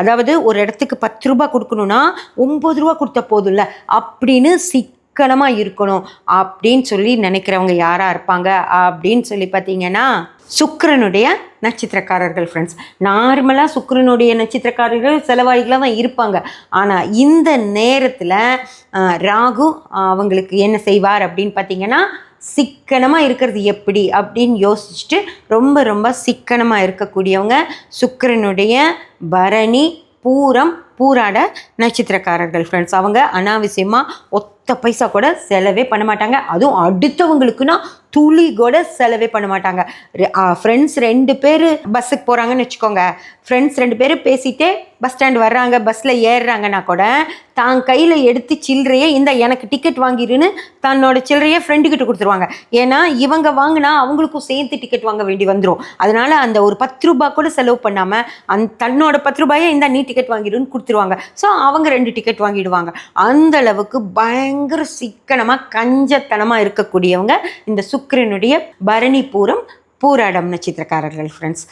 அதாவது ஒரு இடத்துக்கு பத்து ரூபாய் கொடுக்கணும்னா ஒம்பது ரூபா கொடுத்தா போதும்ல. அப்படின்னு சிக்கனமாக இருக்கணும். அப்படின்னு சொல்லி நினைக்கிறவங்க யாராக இருப்பாங்க? அப்படின்னு சொல்லி பார்த்தீங்கன்னா சுக்கரனுடைய நட்சத்திரக்காரர்கள் ஃப்ரெண்ட்ஸ் நார்மலாக சுக்கரனுடைய நட்சத்திரக்காரர்கள் செலவாயிகளாக தான் இருப்பாங்க. ஆனால் இந்த நேரத்தில் ராகு அவங்களுக்கு என்ன செய்வார் அப்படின்னு பார்த்தீங்கன்னா சிக்கனமாக இருக்கிறது எப்படி அப்படின்னு யோசிச்சுட்டு ரொம்ப ரொம்ப சிக்கனமாக இருக்கக்கூடியவங்க சுக்கிரனுடைய பரணி பூரம் பூராட நட்சத்திரக்காரர்கள் ஃப்ரெண்ட்ஸ் அவங்க அனாவசியமாக ஒத்த பைசா கூட செலவே பண்ண மாட்டாங்க. அதுவும் அடுத்தவங்களுக்குன்னா துளி கூட செலவே பண்ண மாட்டாங்க. ஃப்ரெண்ட்ஸ் ரெண்டு பேர் பஸ்ஸுக்கு போகிறாங்கன்னு வச்சுக்கோங்க. ஃப்ரெண்ட்ஸ் ரெண்டு பேரும் பேசிட்டே பஸ் ஸ்டாண்ட் வர்றாங்க பஸ்ஸில் ஏறுறாங்கன்னா கூட தான் கையில் எடுத்து சில்லறையே இந்த எனக்கு டிக்கெட் வாங்கிருன்னு தன்னோட சில்லறையை ஃப்ரெண்டுக்கிட்ட கொடுத்துருவாங்க. ஏன்னா இவங்க வாங்கினா அவங்களுக்கும் சேர்த்து டிக்கெட் வாங்க வேண்டி வந்துடும் அதனால் அந்த ஒரு பத்து ரூபா கூட செலவு பண்ணாமல் அந் தன்னோட பத்து ரூபாயை இந்த நீ டிக்கெட் வாங்கிடுன்னு கொடுத்துருவாங்க. ஸோ அவங்க ரெண்டு டிக்கெட் வாங்கிடுவாங்க. அந்த அளவுக்கு பயங்கர சிக்கனமாக கஞ்சத்தனமாக இருக்கக்கூடியவங்க இந்த சுக்கிரனுடைய பரணி பூரம் பூராடம் நட்சத்திரக்காரர்கள் ஃப்ரெண்ட்ஸ்